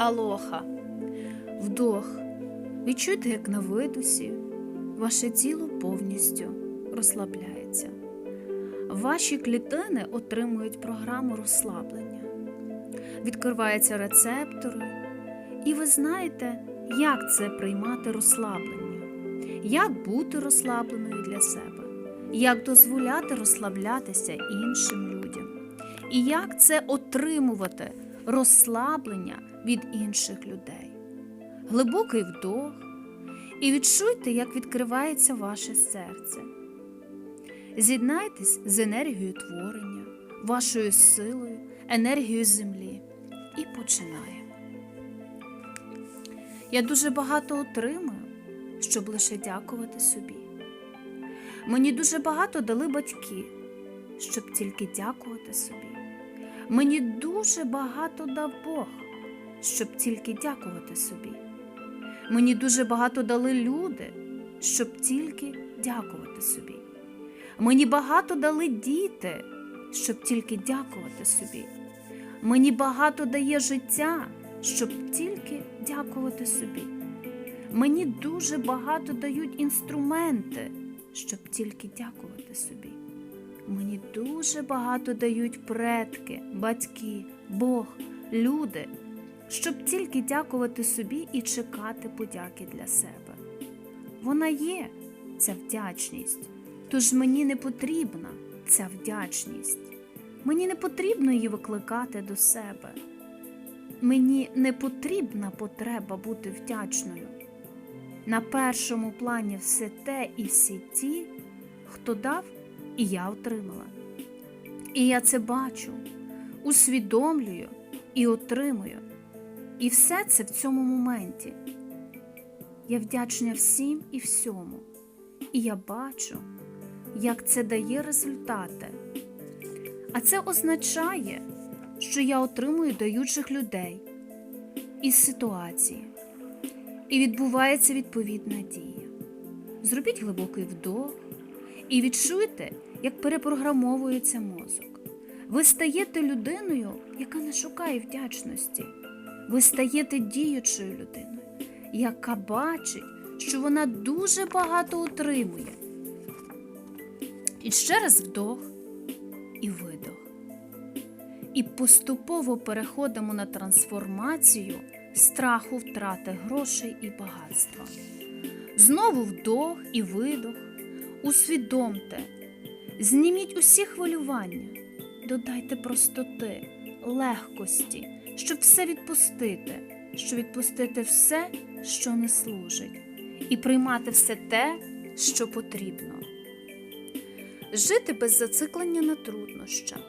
Алоха. Вдох. Відчуйте, як на видусі ваше тіло повністю розслабляється. Ваші клітини отримують програму розслаблення. Відкриваються рецептори, і ви знаєте, як це приймати розслаблення, як бути розслабленою для себе, як дозволяти розслаблятися іншим людям, і як це отримувати розслаблення від інших людей. Глибокий вдох і відчуйте, як відкривається ваше серце. З'єднайтесь з енергією творення, вашою силою, енергією землі і починаємо. Я дуже багато отримую, щоб лише дякувати собі. Мені дуже багато дали батьки, щоб тільки дякувати собі. Мені дуже багато дав Бог, щоб тільки дякувати собі. Мені дуже багато дали люди, щоб тільки дякувати собі. Мені багато дали діти, щоб тільки дякувати собі. Мені багато дає життя, щоб тільки дякувати собі. Мені дуже багато дають інструменти, щоб тільки дякувати собі. Мені дуже багато дають предки, батьки, Бог, люди, щоб тільки дякувати собі і чекати подяки для себе. Вона є, ця вдячність, тож мені не потрібна ця вдячність. Мені не потрібно її викликати до себе. Мені не потрібна потреба бути вдячною. На першому плані все те і всі ті, хто дав, і я отримала. І я це бачу, усвідомлюю і отримую. І все це в цьому моменті. Я вдячна всім і всьому. І я бачу, як це дає результати. А це означає, що я отримую даючих людей із ситуації. І відбувається відповідна дія. Зробіть глибокий вдох і відчуйте, як перепрограмовується мозок. Ви стаєте людиною, яка не шукає вдячності. Ви стаєте діючою людиною, яка бачить, що вона дуже багато отримує. І ще раз вдох і видох. І поступово переходимо на трансформацію страху втрати грошей і багатства. Знову вдох і видох. Усвідомте, зніміть усі хвилювання, додайте простоти, легкості, щоб все відпустити, щоб відпустити все, що не служить, і приймати все те, що потрібно. Жити без зациклення на труднощах,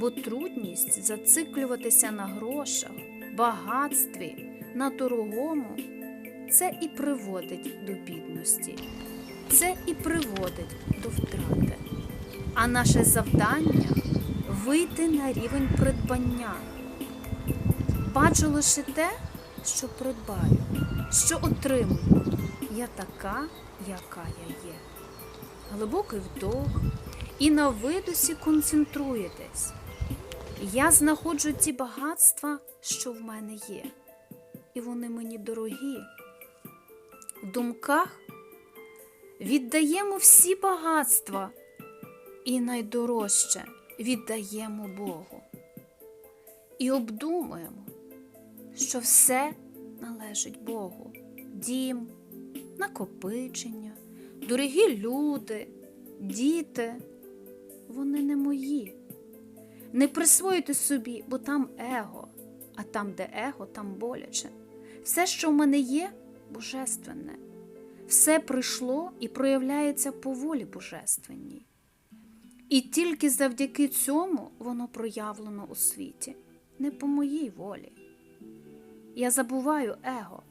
бо трудність зациклюватися на грошах, багатстві, на дорогому це і приводить до бідності, це і приводить до втрати. А наше завдання вийти на рівень придбання. Бачу лише те, що придбаю, що отримую. Я така, яка я є. Глибокий вдох і на видосі концентруєтесь. Я знаходжу ті багатства, що в мене є, і вони мені дорогі. В думках віддаємо всі багатства і найдорожче віддаємо Богу. І обдумуємо, що все належить Богу, дім, накопичення, дорогі люди, діти, вони не мої. Не присвоюйте собі, бо там его, а там, де его, там боляче. Все, що в мене є, божественне. Все прийшло і проявляється по волі божественній. І тільки завдяки цьому воно проявлено у світі, не по моїй волі. Я забуваю его.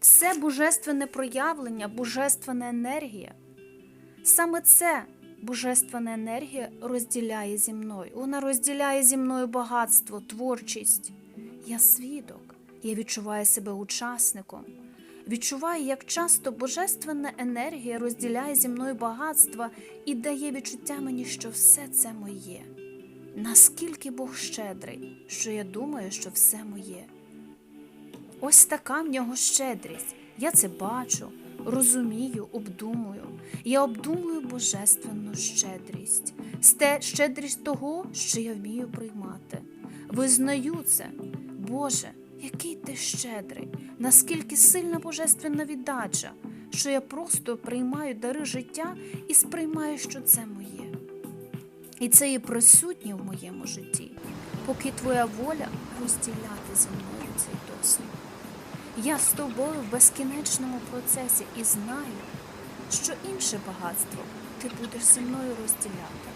Все божественне проявлення, божественна енергія. Саме це божественна енергія розділяє зі мною. Вона розділяє зі мною багатство, творчість. Я свідок, я відчуваю себе учасником. Відчуваю, як часто божественна енергія розділяє зі мною багатства і дає відчуття мені, що все це моє. Наскільки Бог щедрий, що я думаю, що все моє. Ось така в нього щедрість. Я це бачу, розумію, обдумую. Я обдумую божественну щедрість, Сте- щедрість того, що я вмію приймати. Визнаю це, Боже, який ти щедрий, наскільки сильна божественна віддача, що я просто приймаю дари життя і сприймаю, що це моє. І це є присутнє в моєму житті, поки твоя воля розділяти зі мною цей досвід. Я з тобою в безкінечному процесі і знаю, що інше багатство ти будеш зі мною розділяти.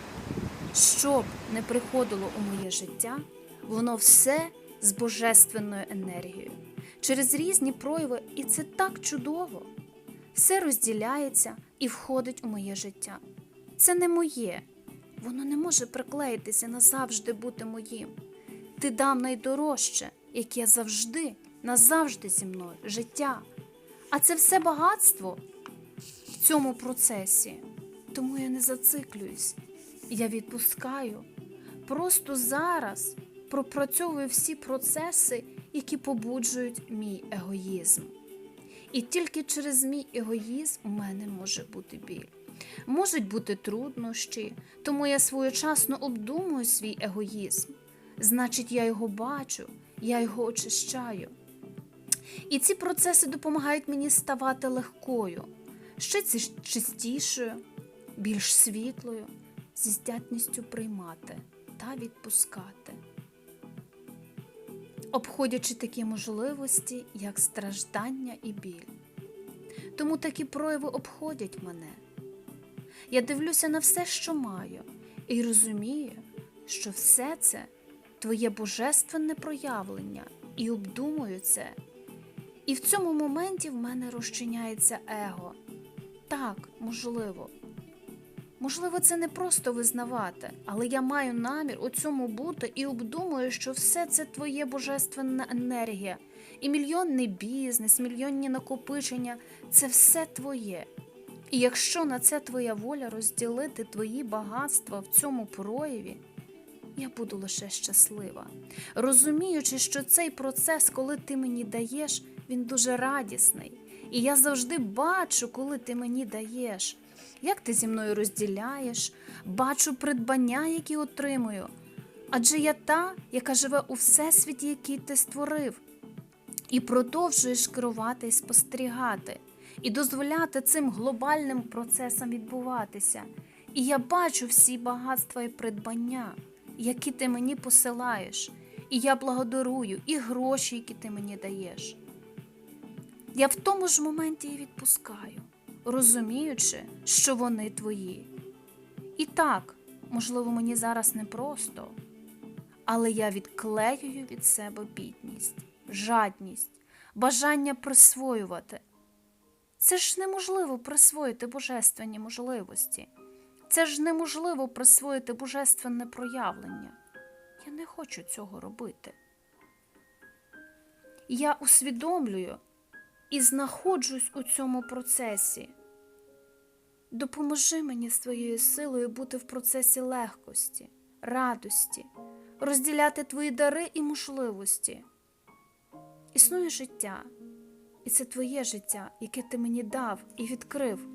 Що б не приходило у моє життя, воно все з божественною енергією, через різні прояви, і це так чудово. Все розділяється і входить у моє життя. Це не моє, воно не може приклеїтися назавжди бути моїм. Ти дав найдорожче, яке завжди, назавжди зі мною життя. А це все багатство в цьому процесі. Тому я не зациклююсь, я відпускаю. Просто зараз пропрацьовую всі процеси, які побуджують мій егоїзм. І тільки через мій егоїзм у мене може бути біль. Можуть бути труднощі, тому я своєчасно обдумую свій егоїзм. Значить, я його бачу, я його очищаю. І ці процеси допомагають мені ставати легкою, ще чистішою, більш світлою, зі здатністю приймати та відпускати. Обходячи такі можливості, як страждання і біль. Тому такі прояви обходять мене. Я дивлюся на все, що маю, і розумію, що все це твоє божественне проявлення, і обдумую це. І в цьому моменті в мене розчиняється его. Так, можливо. Можливо, це не просто визнавати, але я маю намір у цьому бути і обдумую, що все це твоє божественна енергія, і мільйонний бізнес, мільйонні накопичення це все твоє. І якщо на це твоя воля розділити твої багатства в цьому прояві, я буду лише щаслива, розуміючи, що цей процес, коли ти мені даєш, він дуже радісний. І я завжди бачу, коли ти мені даєш, як ти зі мною розділяєш, бачу придбання, які отримую. Адже я та, яка живе у всесвіті, який ти створив, і продовжуєш керувати і спостерігати, і дозволяти цим глобальним процесам відбуватися. І я бачу всі багатства і придбання, які ти мені посилаєш, і я благодарую і гроші, які ти мені даєш. Я в тому ж моменті і відпускаю, розуміючи, що вони твої. І так, можливо, мені зараз непросто, але я відклеюю від себе бідність, жадність, бажання присвоювати. Це ж неможливо присвоїти божественні можливості. Це ж неможливо присвоїти божественне проявлення. Я не хочу цього робити. Я усвідомлюю і знаходжусь у цьому процесі. Допоможи мені своєю силою бути в процесі легкості, радості, розділяти твої дари і можливості. Існує життя, і це твоє життя, яке ти мені дав і відкрив.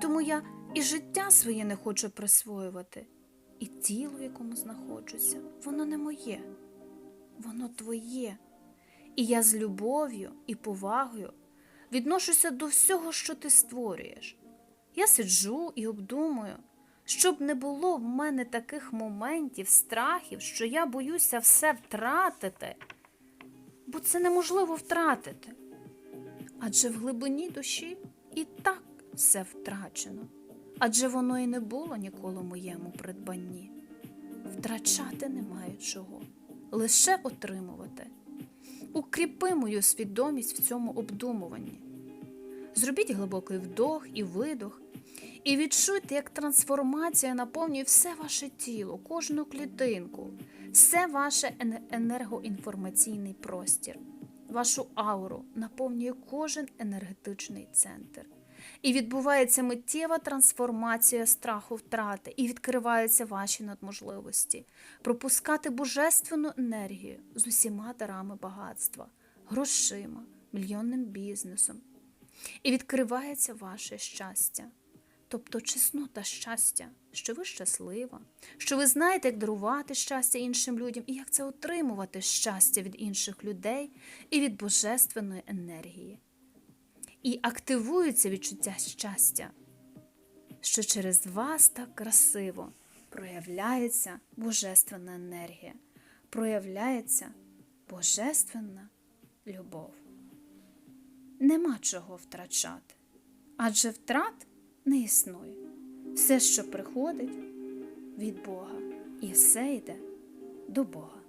Тому я і життя своє не хочу присвоювати, і тіло, в якому знаходжуся, воно не моє, воно твоє. І я з любов'ю і повагою відношуся до всього, що ти створюєш. Я сиджу і обдумую, щоб не було в мене таких моментів, страхів, що я боюся все втратити, бо це неможливо втратити. Адже в глибині душі і так все втрачено, адже воно і не було ніколи моєму придбанні. Втрачати немає чого, лише отримувати. Укріпи мою свідомість в цьому обдумуванні. Зробіть глибокий вдох і видох, і відчуйте, як трансформація наповнює все ваше тіло, кожну клітинку, все ваше енергоінформаційний простір, вашу ауру наповнює кожен енергетичний центр. І відбувається миттєва трансформація страху втрати, і відкриваються ваші надможливості пропускати божественну енергію з усіма дарами багатства, грошима, мільйонним бізнесом. І відкривається ваше щастя, тобто чеснота щастя, що ви щаслива, що ви знаєте, як дарувати щастя іншим людям і як це отримувати щастя від інших людей і від божественної енергії. І активується відчуття щастя, що через вас так красиво проявляється божественна енергія, проявляється божественна любов. Нема чого втрачати, адже втрат не існує. Все, що приходить від Бога, і все йде до Бога.